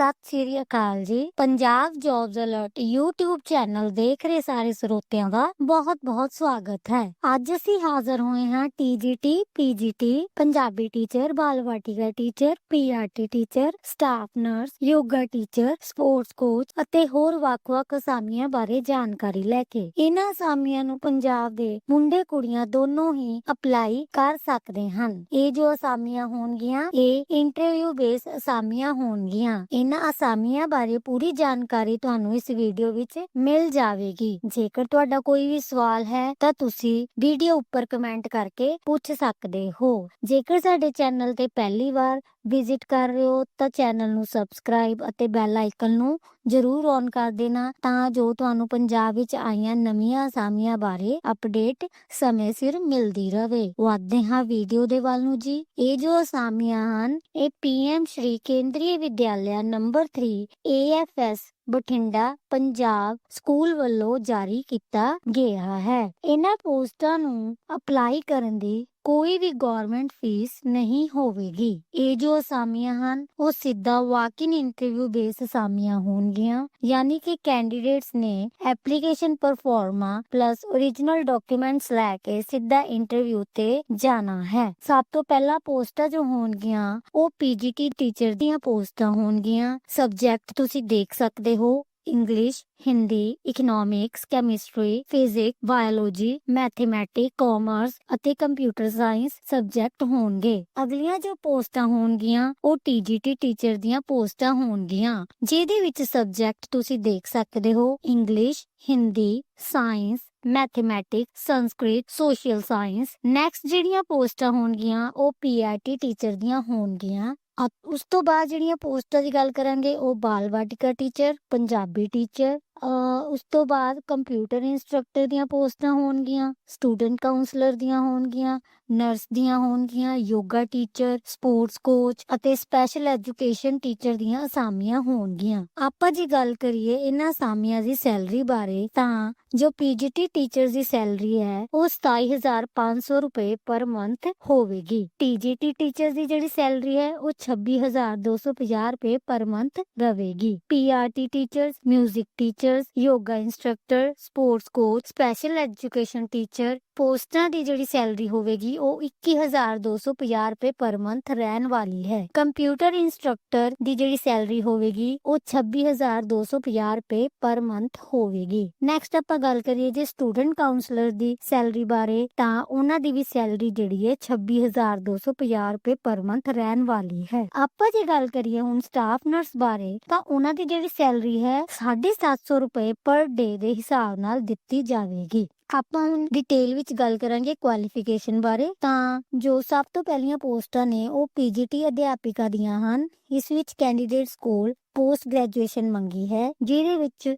Sat Sri Akal ji. Punjab jobs alert YouTube channel ਦੇਖ ਰਹੇ ਸਾਰੇ ਸਰੋਤਿਆਂ ਦਾ ਬਹੁਤ-ਬਹੁਤ ਸਵਾਗਤ ਹੈ। ਅੱਜ ਅਸੀਂ ਹਾਜ਼ਰ ਹੋਏ ਹਾਂ TGT PGT Punjabi teacher Bal Vatika teacher PRT teacher staff nurse yoga teacher sports coach ਅਤੇ ਹੋਰ ਵੱਖ-ਵੱਖ ਅਸਾਮੀਆਂ ਬਾਰੇ ਜਾਣਕਾਰੀ ਲੈ ਕੇ ਇਹਨਾਂ ਅਸਾਮੀਆਂ ਨੂੰ ਪੰਜਾਬ ਦੇ ਮੁੰਡੇ ਕੁੜੀਆਂ ਦੋਨੋਂ ਹੀ ਅਪਲਾਈ ਕਰ ਸਕਦੇ ਹਨ। ਇਹ ਜੋ ਅਸਾਮੀਆਂ ਹੋਣਗੀਆਂ, ਇਹ ਇੰਟਰਵਿਊ ਬੇਸ ਅਸਾਮੀਆਂ ਹੋਣਗੀਆਂ। ਇਹਨਾਂ ਅਸਾਮੀਆਂ ਬਾਰੇ ਪੂਰੀ ਜਾਣਕਾਰੀ ਤੁਹਾਨੂੰ ਇਸ ਵੀਡੀਓ ਵਿੱਚ ਮਿਲ ਜਾਵੇਗੀ। ਜੇਕਰ ਤੁਹਾਡਾ ਕੋਈ ਵੀ ਸਵਾਲ ਹੈ, ਤਾਂ ਤੁਸੀਂ ਵੀਡੀਓ ਉੱਪਰ ਕਮੈਂਟ ਕਰਕੇ ਪੁੱਛ ਸਕਦੇ ਹੋ। ਜੇਕਰ ਸਾਡੇ ਚੈਨਲ ਤੇ ਪਹਿਲੀ ਵਾਰ ਵਿਜ਼ਿਟ ਕਰ ਰਹੇ ਹੋ ਤਾਂ ਚੈਨਲ ਨੂੰ ਸਬਸਕ੍ਰਾਈਬ ਅਤੇ ਬੈਲ ਆਈਕਨ ਨੂੰ ਜ਼ਰੂਰ ਔਨ ਕਰ ਦੇਣਾ ਤਾਂ ਜੋ ਤੁਹਾਨੂੰ ਪੰਜਾਬ ਵਿੱਚ ਆਈਆਂ ਨਵੀਆਂ ਅਸਾਮੀਆਂ ਬਾਰੇ ਅਪਡੇਟ ਸਮੇਂ ਸਿਰ ਮਿਲਦੀ ਰਹੇ। ਵਧਦੇ ਹਾਂ ਵੀਡੀਓ ਦੇ ਵੱਲ ਨੂੰ ਜੀ। ਇਹ ਜੋ ਅਸਾਮੀਆਂ ਹਨ, ਇਹ PM Shri Kendriya Vidyalaya number 3 AFS Bathinda, Punjab school ਵੱਲੋਂ ਜਾਰੀ ਕੀਤਾ ਗਿਆ ਹੈ। ਇਹਨਾਂ ਪੋਸਟਾਂ ਨੂੰ ਅਪਲਾਈ ਕਰਨ ਦੀ ਕੋਈ ਵੀ ਗਵਰਨਮੈਂਟ ਫੀਸ ਨਹੀਂ ਹੋਵੇਗੀ। ਇਹ ਜੋ ਅਸਾਮੀਆਂ ਹਨ, ਉਹ ਸਿੱਧਾ ਵਾਕ-ਇਨ ਇੰਟਰਵਿਊ ਬੇਸ ਅਸਾਮੀਆਂ ਹੋਣਗੀਆਂ। ਯਾਨੀ ਕਿ ਕੈਂਡੀਡੇਟਸ ਨੇ application proforma plus origignal documents ਲੈ ਕੇ ਸਿੱਧਾ ਇੰਟਰਵਿਊ ਤੇ ਜਾਣਾ ਹੈ। ਸਭ ਤੋਂ ਪਹਿਲਾਂ ਪੋਸਟਾਂ ਜੋ ਹੋਣਗੀਆਂ, ਉਹ ਪੀਜੀਟੀ ਟੀਚਰ ਦੀਆਂ ਪੋਸਟਾਂ ਹੋਣਗੀਆਂ। ਸਬਜੈਕਟ ਤੁਸੀਂ ਦੇਖ ਸਕਦੇ ਹੋ। English Hindi economics chemistry physic biology mathematic commerce ਅਤੇ ਕੰਪਿਊਟਰ ਸਾਇੰਸ ਸਬਜੈਕਟ ਹੋਣਗੇ। ਅਗਲੀਆਂ ਜੋ ਪੋਸਟਾਂ ਹੋਣਗੀਆਂ, ਉਹ ਟੀਜੀਟੀ ਟੀਚਰ ਦੀਆਂ ਪੋਸਟਾਂ ਹੋਣਗੀਆਂ, ਜਿਹਦੇ ਵਿੱਚ ਸਬਜੈਕਟ ਤੁਸੀਂ ਦੇਖ ਸਕਦੇ ਹੋ English Hindi science mathematics Sanskrit social science next ਜਿਹੜੀਆਂ ਪੋਸਟਾਂ ਹੋਣਗੀਆਂ, ਉਹ ਪੀਆਰਟੀ ਟੀਚਰ ਦੀਆਂ ਹੋਣਗੀਆਂ। ਉਸ ਤੋਂ ਬਾਅਦ ਜਿਹੜੀਆਂ ਪੋਸਟਾਂ ਦੀ ਗੱਲ ਕਰਾਂਗੇ ਉਹ ਬਾਲ ਵਾਟਿਕਾ ਟੀਚਰ ਪੰਜਾਬੀ ਟੀਚਰ ਉਸ ਤੋਂ ਬਾਅਦ ਕੰਪਿਊਟਰ ਇੰਸਟ੍ਰਕਟਰ ਦੀਆਂ ਪੋਸਟਾਂ ਹੋਣਗੀਆਂ ਸਟੂਡੈਂਟ ਕਾਉਂਸਲਰ ਦੀਆਂ ਹੋਣਗੀਆਂ ਨਰਸ ਦੀਆਂ ਹੋਣਗੀਆਂ ਯੋਗਾ ਟੀਚਰ ਸਪੋਰਟਸ ਕੋਚ ਅਤੇ ਸਪੈਸ਼ਲ ਐਜੂਕੇਸ਼ਨ ਟੀਚਰ ਦੀਆਂ ਅਸਾਮੀਆਂ ਹੋਣਗੀਆਂ। ਆਪਾਂ ਜੀ ਗੱਲ ਕਰੀਏ ਇਹਨਾਂ ਅਸਾਮੀਆਂ ਦੀ ਸੈਲਰੀ ਬਾਰੇ, ਤਾਂ ਜੋ ਪੀਜੀਟੀ ਟੀਚਰ ਦੀ ਸੈਲਰੀ ਹੈ, ਉਹ 27500 ਰੁਪਏ ਪਰ ਮੰਥ ਹੋਵੇਗੀ। ਟੀਜੀਟੀ ਟੀਚਰ ਦੀ ਜਿਹੜੀ ਸੈਲਰੀ ਹੈ, ਉਹ 26250 ਰੁਪਏ ਪਰ ਮੰਥ ਰਹੇਗੀ PRT teachers 뮤직 teachers yoga instructor sports coach special education teacher ਪੋਸਟਾਂ ਦੀ ਜਿਹੜੀ ਸੈਲਰੀ ਹੋਵੇਗੀ, ਉਹ 21250 ਰੁਪਏ ਪਰ ਮੰਥ ਰਹਿਣ ਵਾਲੀ ਹੈ। ਕੰਪਿਊਟਰ ਇੰਸਟ੍ਰਕਟਰ ਦੀ ਜਿਹੜੀ ਸੈਲਰੀ ਹੋਵੇਗੀ, ਉਹ 26250 ਰੁਪਏ ਪਰ ਮੰਥ ਹੋਵੇਗੀ। ਨੈਕਸਟ ਆਪਾਂ ਗੱਲ ਕਰੀਏ ਜੇ ਸਟੂਡੈਂਟ ਕਾਉਂਸਲਰ ਦੀ ਸੈਲਰੀ ਬਾਰੇ, ਤਾਂ ਉਹਨਾਂ ਦੀ ਵੀ ਸੈਲਰੀ ਜਿਹੜੀ ਹੈ 26250 ਰੁਪਏ ਪਰ ਮੰਥ ਰਹਿਣ ਵਾਲੀ ਹੈ। ਆਪਾਂ ਜੇ ਗੱਲ ਕਰੀਏ ਹੁਣ ਸਟਾਫ ਨਰਸ ਬਾਰੇ, ਤਾਂ ਉਹਨਾਂ ਦੀ ਜਿਹੜੀ ਸੈਲਰੀ ਹੈ 750 ਰੁਪਏ ਪਰ ਡੇ ਦੇ ਹਿਸਾਬ ਨਾਲ ਦਿੱਤੀ ਜਾਵੇਗੀ। ਆਪਾਂ ਹੁਣ ਡਿਟੇਲ ਵਿੱਚ ਗੱਲ ਕਰਾਂਗੇ ਕੁਆਲੀਫਿਕੇਸ਼ਨ ਬਾਰੇ। ਤਾਂ ਜੋ ਸਭ ਤੋਂ ਪਹਿਲੀਆਂ ਪੋਸਟਾਂ ਨੇ ਉਹ ਪੀਜੀਟੀ ਅਧਿਆਪਿਕਾ ਦੀਆਂ ਹਨ। ਇਸ ਵਿੱਚ ਕੈਂਡੀਡੇਟਸ ਕੋਲ ਪੋਸਟ ਗ੍ਰੈਜੂਏਸ਼ਨ ਮੰਗੀ ਹੈ ਜਿਹਦੇ ਵਿੱਚ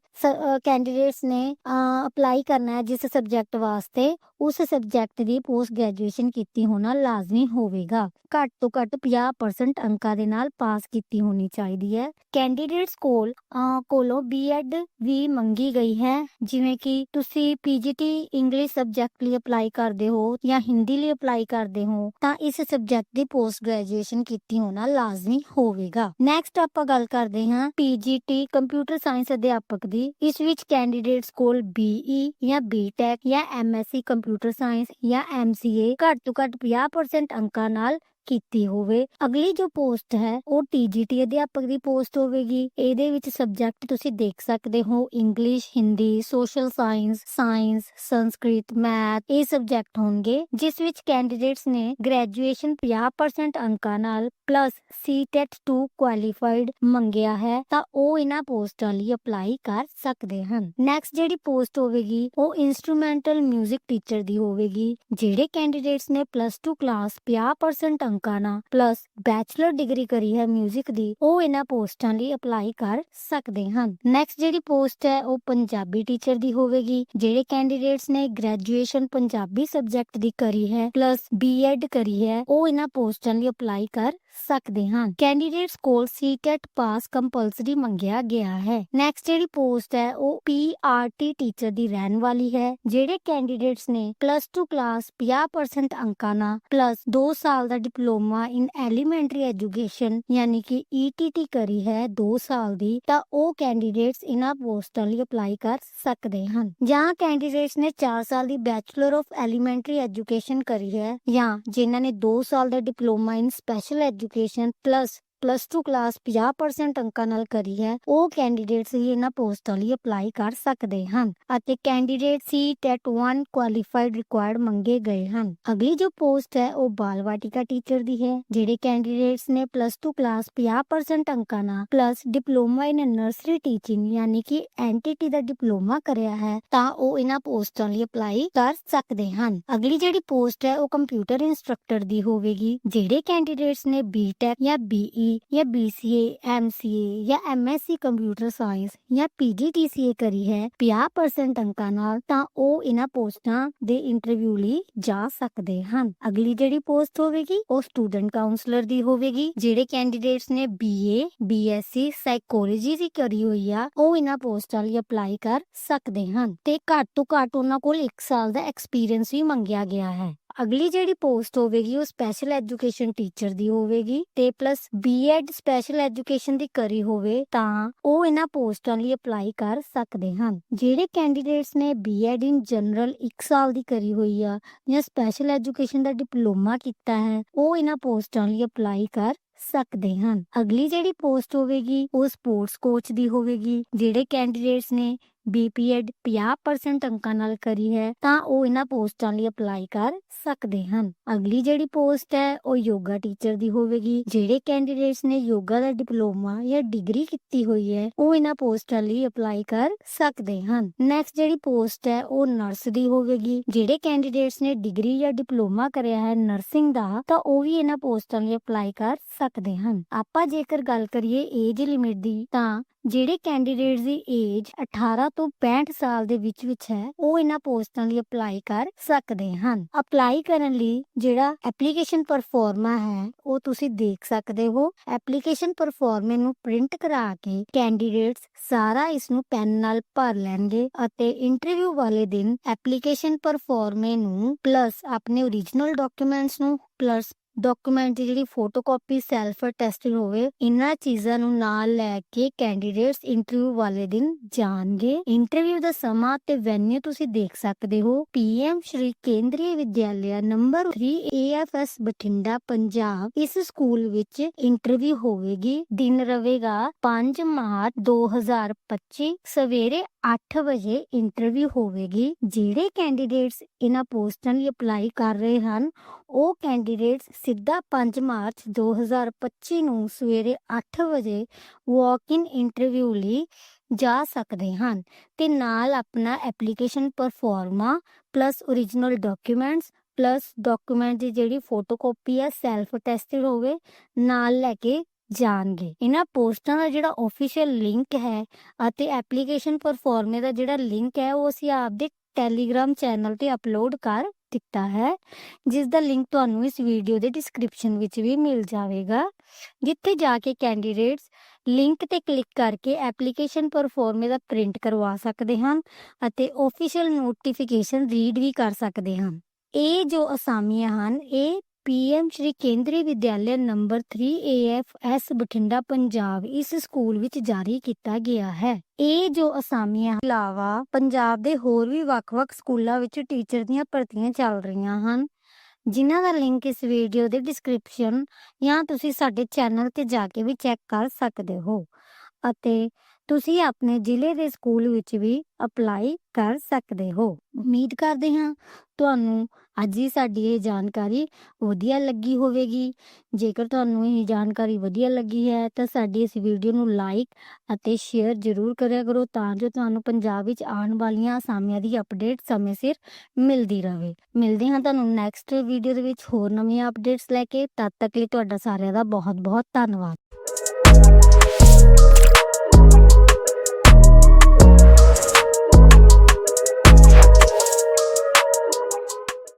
ਕੈਂਡੀਡੇਟਸ ਨੇ ਅਪਲਾਈ ਕਰਨਾ ਹੈ ਜਿਸ ਸਬਜੈਕਟ ਵਾਸਤੇ ਉਸ ਸਬਜੈਕਟ ਦੀ ਪੋਸਟ ਗ੍ਰੈਜੂਏਸ਼ਨ ਕੀਤੀ ਹੋਣਾ ਲਾਜ਼ਮੀ ਹੋਵੇਗਾ। ਘੱਟ ਤੋਂ ਘੱਟ 50% ਅੰਕਾਂ ਦੇ ਨਾਲ ਪਾਸ ਕੀਤੀ ਹੋਣੀ ਚਾਹੀਦੀ ਹੈ। ਕੈਂਡੀਡੇਟਸ ਕੋਲ ਅਹ, ਕੋਲੋਂ ਬੀਐਡ ਵੀ ਮੰਗੀ ਗਈ ਹੈ ਜਿਵੇਂ ਕਿ ਤੁਸੀਂ ਪੀਜੀਟੀ ਇੰਗਲਿਸ਼ ਸਬਜੈਕਟ ਲਈ ਅਪਲਾਈ ਕਰਦੇ ਹੋ ਜਾਂ ਹਿੰਦੀ ਲਈ ਅਪਲਾਈ ਕਰਦੇ ਹੋ ਤਾਂ ਇਸ ਸਬਜੈਕਟ ਦੀ ਪੋਸਟ ਗ੍ਰੈਜੂਏਸ਼ਨ ਕੀਤੀ ਹੋਣਾ ਲਾਜ਼ਮੀ ਹੋਵੇ ਹੋਵੇਗਾ। ਨੈਕਸਟ ਆਪਾਂ ਗੱਲ ਕਰਦੇ ਹਾਂ ਪੀਜੀਟੀ ਕੰਪਿਊਟਰ ਸਾਇੰਸ ਅਧਿਆਪਕ ਦੀ। ਇਸ ਵਿੱਚ ਕੈਂਡੀਡੇਟਸ ਕੋਲ ਬੀਈ ਜਾਂ ਬੀਟੈਕ ਜਾਂ ਐਮਐਸਸੀ ਕੰਪਿਊਟਰ ਸਾਇੰਸ ਜਾਂ ਐਮਸੀਏ ਘੱਟ ਤੋਂ ਘੱਟ 50% ਅੰਕਾਂ ਨਾਲ ਕੀਤੀ ਹੋਵੇ। ਅਗਲੀ ਜੋ ਪੋਸਟ ਹੈ, ਉਹ ਟੀਜੀਟੀ ਅਧਿਆਪਕ ਦੀ ਪੋਸਟ ਹੋਵੇਗੀ। ਇਹਦੇ ਵਿੱਚ ਸਬਜੈਕਟ ਤੁਸੀਂ ਦੇਖ ਸਕਦੇ ਹੋ। English Hindi social science science Sanskrit math ਇਹ ਸਬਜੈਕਟ ਹੋਣਗੇ, ਜਿਸ ਵਿੱਚ ਕੈਂਡੀਡੇਟਸ ਨੇ ਗ੍ਰੈਜੂਏਸ਼ਨ 50% ਅੰਕਾਂ ਨਾਲ ਪਲੱਸ ਸੀਟੈਟ 2 ਕੁਆਲੀਫਾਈਡ ਮੰਗਿਆ ਹੈ, ਤਾਂ ਉਹ ਇਹਨਾਂ ਪੋਸਟਾਂ ਲਈ ਅਪਲਾਈ ਕਰ ਸਕਦੇ ਹਨ। ਨੈਕਸਟ ਜਿਹੜੀ ਪੋਸਟ ਹੋਵੇਗੀ, ਉਹ ਇਨਸਟਰੂਮੈਂਟਲ 뮤직 ਟੀਚਰ ਦੀ ਹੋਵੇਗੀ, ਜਿਹੜੇ ਕੈਂਡੀਡੇਟਸ ਨੇ ਪਲੱਸ 2 ਕਲਾਸ 50% ਅੰਕਾਂ ਨਾਲ ਪਲੱਸ ਬੈਚਲਰ ਡਿਗਰੀ ਕਰੀ ਹੈ 뮤직 ਦੀ, ਉਹ ਇਹਨਾਂ ਪੋਸਟਾਂ ਲਈ ਅਪਲਾਈ ਕਰ ਸਕਦੇ ਹਨ। ਨੈਕਸਟ ਜਿਹੜੀ ਪੋਸਟ ਹੈ, ਉਹ ਪੰਜਾਬੀ ਟੀਚਰ ਦੀ ਹੋਵੇਗੀ, ਜਿਹੜੇ ਕੈਂਡੀਡੇਟਸ ਨੇ ਗ੍ਰੈਜੂਏਸ਼ਨ ਪੰਜਾਬੀ ਸਬਜੈਕਟ ਦੀ ਕਰੀ ਹੈ ਪਲੱਸ ਬੀਐਡ ਕਰੀ ਹੈ, ਉਹ ਇਹਨਾਂ ਪੋਸਟਾਂ ਲਈ ਅਪਲਾਈ ਕਰ ਸਕਦੇ ਹਨ ਕੈਂਡੀਡੇਟਸ ਕੋਲ ਸੀਟੈਟ ਪਾਸ ਕੰਪਲਸਰੀ ਮੰਗਿਆ ਗਿਆ ਹੈ। ਨੈਕਸਟ ਜਿਹੜੀ ਪੋਸਟ ਹੈ, ਉਹ ਪੀਆਰਟੀ ਟੀਚਰ ਦੀ ਰਹਿਣ ਵਾਲੀ ਹੈ, ਜਿਹੜੇ ਕੈਂਡੀਡੇਟਸ ਨੇ ਪਲੱਸ 2 ਕਲਾਸ 50% ਅੰਕਾਂ ਨਾਲ ਪਲੱਸ 2 ਸਾਲ ਦਾ ਡਿਪਲੋਮਾ ਇਨ ਐਲੀਮੈਂਟਰੀ ਐਜੂਕੇਸ਼ਨ ਯਾਨੀ ਕਿ ਈਟੀਟੀ ਕਰੀ ਹੈ 2 ਸਾਲ ਦੀ, ਤਾਂ ਉਹ ਕੈਂਡੀਡੇਟਸ ਇਹਨਾਂ ਪੋਸਟਾਂ ਲਈ ਅਪਲਾਈ ਕਰ ਸਕਦੇ ਹਨ। ਜਾਂ ਕੈਂਡੀਡੇਟਸ ਨੇ 4 ਸਾਲ ਦੀ ਬੈਚਲਰ ਆਫ ਐਲੀਮੈਂਟਰੀ ਐਜੂਕੇਸ਼ਨ ਕਰੀ ਹੈ, ਜਾਂ ਜਿਨ੍ਹਾਂ ਨੇ 2 ਸਾਲ ਦਾ diploma in special education plus plus 2 class 50% ਅੰਕਾਂ ਨਾਲ ਕਰੀ ਹੈ, ਉਹ ਕੈਂਡੀਡੇਟਸ ਹੀ ਇਹਨਾਂ ਪੋਸਟਾਂ ਲਈ ਅਪਲਾਈ ਕਰ ਸਕਦੇ ਹਨ ਅਤੇ candidate C TET 1 qualified required ਮੰਗੇ ਗਏ ਹਨ। ਅਗਲੀ ਜੋ ਪੋਸਟ ਹੈ, ਉਹ ਬਾਲ ਵਾਟਿਕਾ ਟੀਚਰ ਦੀ ਹੈ, ਜਿਹੜੇ ਕੈਂਡੀਡੇਟਸ ਨੇ ਪਲੱਸ 2 ਕਲਾਸ 50% ਅੰਕਾਂ ਨਾਲ plus diploma in nursery teaching ਯਾਨੀ ਕਿ ਐਨਟੀਟੀ ਦਾ ਡਿਪਲੋਮਾ ਕਰਿਆ ਹੈ, ਤਾਂ ਉਹ ਇਹਨਾਂ ਪੋਸਟਾਂ ਲਈ ਅਪਲਾਈ ਕਰ ਸਕਦੇ ਹਨ। ਅਗਲੀ ਜਿਹੜੀ ਪੋਸਟ ਹੈ, ਉਹ ਕੰਪਿਊਟਰ ਇੰਸਟ੍ਰਕਟਰ ਦੀ ਹੋਵੇਗੀ, ਜਿਹੜੇ ਕੈਂਡੀਡੇਟਸ ਨੇ ਬੀਟੈਕ ਜਾਂ ਬੀਈ ਜਾਂ BCA MCA ਜਾਂ MSc ਕੰਪਿਊਟਰ ਸਾਇੰਸ ਜਾਂ PGDCA ਕਰੀ ਹੈ 50% ਅੰਕਾਂ ਨਾਲ, ਤਾਂ ਉਹ ਇਹਨਾਂ ਪੋਸਟਾਂ ਦੇ ਇੰਟਰਵਿਊ ਲਈ ਜਾ ਸਕਦੇ ਹਨ। ਅਗਲੀ ਜਿਹੜੀ ਪੋਸਟ ਹੋਵੇਗੀ, ਉਹ ਸਟੂਡੈਂਟ ਕਾਉਂਸਲਰ ਦੀ ਹੋਵੇਗੀ, ਜਿਹੜੇ ਕੈਂਡੀਡੇਟਸ ਨੇ BA BSc ਸਾਈਕੋਲੋਜੀ ਦੀ ਕਰੀ ਹੋਈ ਆ, ਉਹ ਇਹਨਾਂ ਪੋਸਟਾਂ ਲਈ ਅਪਲਾਈ ਕਰ ਸਕਦੇ ਹਨ। ਤੇ ਘੱਟ ਤੋਂ ਘੱਟ ਉਹਨਾਂ ਕੋਲ 1 ਸਾਲ ਦਾ ਐਕਸਪੀਰੀਅੰਸ ਵੀ ਮੰਗਿਆ ਗਿਆ ਹੈ। ਅਗਲੀ ਜਿਹੜੀ ਪੋਸਟ ਹੋਵੇਗੀ ਉਹ ਸਪੈਸ਼ਲ ਐਜੂਕੇਸ਼ਨ ਟੀਚਰ ਦੀ ਹੋਵੇਗੀ ਤੇ ਪਲੱਸ ਬੀਐਡ ਸਪੈਸ਼ਲ ਐਜੂਕੇਸ਼ਨ ਦੀ ਕਰੀ ਹੋਵੇ ਤਾਂ ਉਹ ਇਹਨਾਂ ਪੋਸਟਾਂ ਲਈ ਅਪਲਾਈ ਕਰ ਸਕਦੇ ਹਨ। ਜਿਹੜੇ ਕੈਂਡੀਡੇਟਸ ਨੇ ਬੀਐਡ ਇਨ ਜਨਰਲ 1 ਸਾਲ ਦੀ ਕਰੀ ਹੋਈ ਆ ਜਾਂ ਸਪੈਸ਼ਲ ਐਜੂਕੇਸ਼ਨ ਦਾ ਡਿਪਲੋਮਾ ਕੀਤਾ ਹੈ, ਉਹ ਇਹਨਾਂ ਪੋਸਟਾਂ ਲਈ ਅਪਲਾਈ ਕਰ ਸਕਦੇ ਹਨ। ਅਗਲੀ ਜਿਹੜੀ ਪੋਸਟ ਹੋਵੇਗੀ ਉਹ ਸਪੋਰਟਸ ਕੋਚ ਦੀ ਹੋਵੇਗੀ, ਜਿਹੜੇ ਕੈਂਡੀਡੇਟਸ ਨੇ ਬੀਪੀਐਡ 50% ਅੰਕਾਂ ਨਾਲ ਕਰੀ ਹੈ, ਤਾਂ ਉਹ ਇਹਨਾਂ ਪੋਸਟਾਂ ਲਈ ਅਪਲਾਈ ਕਰ ਸਕਦੇ ਹਨ। ਅਗਲੀ ਜਿਹੜੀ ਪੋਸਟ ਹੈ, ਉਹ ਯੋਗਾ ਟੀਚਰ ਦੀ ਹੋਵੇਗੀ, ਜਿਹੜੇ ਕੈਂਡੀਡੇਟਸ ਨੇ ਯੋਗਾ ਦਾ ਡਿਪਲੋਮਾ ਜਾਂ ਡਿਗਰੀ ਕੀਤੀ ਹੋਈ ਹੈ, ਉਹ ਇਹਨਾਂ ਪੋਸਟਾਂ ਲਈ ਅਪਲਾਈ ਕਰ ਸਕਦੇ ਹਨ। ਨੈਕਸਟ ਜਿਹੜੀ ਪੋਸਟ ਹੈ, ਉਹ ਨਰਸ ਦੀ ਹੋਵੇਗੀ, ਜਿਹੜੇ ਕੈਂਡੀਡੇਟਸ ਨੇ ਡਿਗਰੀ ਜਾਂ ਡਿਪਲੋਮਾ ਕਰਿਆ ਹੈ ਨਰਸਿੰਗ ਦਾ, ਤਾਂ ਉਹ ਵੀ ਇਹਨਾਂ ਪੋਸਟਾਂ ਲਈ ਅਪਲਾਈ ਕਰ ਸਕਦੇ ਹਨ। ਆਪਾਂ ਜੇਕਰ ਗੱਲ ਕਰੀਏ ਏਜ ਲਿਮਿਟ ਦੀ, ਤਾਂ ਜਿਹੜੇ ਕੈਂਡੀਡੇਟਸ ਦੀ ਏਜ 18 ਤੋਂ 65 ਸਾਲ ਦੇ ਵਿੱਚ ਵਿੱਚ ਹੈ, ਉਹ ਇਹਨਾਂ ਪੋਸਟਾਂ ਲਈ ਅਪਲਾਈ ਕਰ ਸਕਦੇ ਹਨ। ਅਪਲਾਈ ਕਰਨ ਲਈ ਜਿਹੜਾ ਐਪਲੀਕੇਸ਼ਨ ਪਰਫਾਰਮਾ ਹੈ, ਉਹ ਤੁਸੀਂ ਦੇਖ ਸਕਦੇ ਹੋ। ਐਪਲੀਕੇਸ਼ਨ ਪਰਫਾਰਮੇ ਨੂੰ ਪ੍ਰਿੰਟ ਕਰਾ ਕੇ ਕੈਂਡੀਡੇਟਸ ਸਾਰਾ ਇਸ ਨੂੰ ਪੈਨ ਨਾਲ ਭਰ ਲੈਣਗੇ ਅਤੇ ਇੰਟਰਵਿਊ ਵਾਲੇ ਦਿਨ ਐਪਲੀਕੇਸ਼ਨ ਪਰਫਾਰਮੇ ਨੂੰ ਪਲੱਸ ਆਪਣੇ ਓਰੀਜਨਲ ਡਾਕੂਮੈਂਟਸ ਨੂੰ ਪਲੱਸ ਡਾਕੂਮੈਂਟ ਦੀ ਜਿਹੜੀ ਫੋਟੋਕਾਪੀ ਸੈਲਫ ਅਟੈਸਟਡ ਹੋਵੇ, ਇਹਨਾਂ ਚੀਜ਼ਾਂ ਨੂੰ ਨਾਲ ਲੈ ਕੇ ਕੈਂਡੀਡੇਟਸ ਇੰਟਰਵਿਊ ਵਾਲੇ ਦਿਨ ਜਾਣਗੇ। ਇੰਟਰਵਿਊ ਦਾ ਸਮਾਂ ਤੇ ਵੈਨਿਊ ਤੁਸੀਂ ਦੇਖ ਸਕਦੇ ਹੋ। PM Shri Kendriya Vidyalaya number 3 AFS Bathinda, Punjab. ਇਸ ਸਕੂਲ ਵਿੱਚ ਇੰਟਰਵਿਊ ਹੋਵੇਗੀ। ਦਿਨ ਰਹੇਗਾ 5 ਮਾਰਚ 2025 ਸਵੇਰੇ 8 ਵਜੇ ਇੰਟਰਵਿਊ ਹੋਵੇਗੀ। ਜਿਹੜੇ ਕੈਂਡੀਡੇਟਸ ਇਹਨਾਂ ਪੋਸਟਾਂ ਲਈ ਅਪਲਾਈ ਕਰ ਰਹੇ ਹਨ, ਉਹ ਕੈਂਡੀਡੇਟਸ ਸਿੱਧਾ 5 ਮਾਰਚ 2025 ਨੂੰ ਸਵੇਰੇ 8 ਵਜੇ ਵਾਕ ਇਨ ਇੰਟਰਵਿਊ ਲਈ ਜਾ ਸਕਦੇ ਹਨ ਤੇ ਨਾਲ ਆਪਣਾ application proforma plus origignal documents plus document ਦੀ ਜਿਹੜੀ ਫੋਟੋਕਾਪੀ ਹੈ ਸੈਲਫ ਅਟੈਸਟਡ ਹੋਵੇ, ਨਾਲ ਲੈ ਕੇ ਜਾਣਗੇ। ਇਹਨਾਂ ਪੋਸਟਾਂ ਦਾ ਜਿਹੜਾ ਆਫੀਸ਼ੀਅਲ ਲਿੰਕ ਹੈ ਅਤੇ ਐਪਲੀਕੇਸ਼ਨ ਪਰਫਾਰਮੇ ਦਾ ਜਿਹੜਾ ਲਿੰਕ ਹੈ, ਉਹ ਅਸੀਂ ਆਪਦੇ ਟੈਲੀਗ੍ਰਾਮ ਚੈਨਲ ਤੇ ਅਪਲੋਡ ਕਰ ਦਿੱਤਾ ਹੈ, ਜਿਸ ਦਾ ਲਿੰਕ ਤੁਹਾਨੂੰ ਇਸ ਵੀਡੀਓ ਦੇ ਡਿਸਕ੍ਰਿਪਸ਼ਨ ਵਿੱਚ ਵੀ ਮਿਲ ਜਾਵੇਗਾ। ਜਿੱਥੇ ਜਾ ਕੇ ਕੈਂਡੀਡੇਟਸ ਲਿੰਕ ਤੇ ਕਲਿੱਕ ਕਰਕੇ ਐਪਲੀਕੇਸ਼ਨ ਪਰਫਾਰਮੇ ਦਾ ਪ੍ਰਿੰਟ ਕਰਵਾ ਸਕਦੇ ਹਨ ਅਤੇ ਆਫੀਸ਼ੀਅਲ ਨੋਟੀਫਿਕੇਸ਼ਨ ਰੀਡ ਵੀ ਕਰ ਸਕਦੇ ਹਨ। ਇਹ ਜੋ ਅਸਾਮੀਆਂ ਹਨ, ਇਹ PM Shri Kendriya Vidyalaya number 3 AFS Bathinda, Punjab, ਇਸ ਸਕੂਲ ਵਿੱਚ ਜਾਰੀ ਕੀਤਾ ਗਿਆ ਹੈ। ਇਹ ਜੋ ਅਸਾਮੀਆਂ ਇਲਾਵਾ ਪੰਜਾਬ ਦੇ ਹੋਰ ਵੀ ਵੱਖ-ਵੱਖ ਸਕੂਲਾਂ ਵਿੱਚ ਟੀਚਰ ਦੀਆਂ ਭਰਤੀਆਂ ਚੱਲ ਰਹੀਆਂ ਹਨ। ਜਿਨ੍ਹਾਂ ਦਾ ਲਿੰਕ ਇਸ ਵੀਡੀਓ ਦੇ ਡਿਸਕ੍ਰਿਪਸ਼ਨ ਜਾਂ ਤੁਸੀਂ ਸਾਡੇ ਚੈਨਲ ਤੇ ਜਾ ਕੇ ਵੀ ਚੈੱਕ ਕਰ ਸਕਦੇ ਹੋ। ਅਤੇ ਤੁਸੀਂ ਆਪਣੇ ਜ਼ਿਲ੍ਹੇ ਦੇ ਸਕੂਲ ਵਿੱਚ ਵੀ ਅਪਲਾਈ ਕਰ ਸਕਦੇ ਹੋ। ਉਮੀਦ ਕਰਦੇ ਹਾਂ ਤੁਹਾਨੂੰ ਅੱਜ ਦੀ ਸਾਡੀ ਇਹ ਜਾਣਕਾਰੀ ਵਧੀਆ ਲੱਗੀ ਹੋਵੇਗੀ। ਜੇਕਰ ਤੁਹਾਨੂੰ ਇਹ ਜਾਣਕਾਰੀ ਵਧੀਆ ਲੱਗੀ ਹੈ ਤਾਂ ਸਾਡੀ ਇਸ ਵੀਡੀਓ ਨੂੰ ਲਾਈਕ ਅਤੇ ਸ਼ੇਅਰ ਜ਼ਰੂਰ ਕਰਿਆ ਕਰੋ ਤਾਂ ਜੋ ਤੁਹਾਨੂੰ ਪੰਜਾਬ ਵਿੱਚ ਆਉਣ ਵਾਲੀਆਂ ਅਸਾਮੀਆਂ ਦੀ ਅਪਡੇਟ ਸਮੇਂ ਸਿਰ ਮਿਲਦੀ ਰਹੇ। ਮਿਲਦੇ ਹਾਂ ਤੁਹਾਨੂੰ ਨੈਕਸਟ ਵੀਡੀਓ ਦੇ ਵਿੱਚ ਹੋਰ ਨਵੀਆਂ ਅਪਡੇਟਸ ਲੈ ਕੇ। ਤਦ ਤੱਕ ਲਈ ਤੁਹਾਡਾ ਸਾਰਿਆਂ ਦਾ ਬਹੁਤ ਬਹੁਤ ਧੰਨਵਾਦ।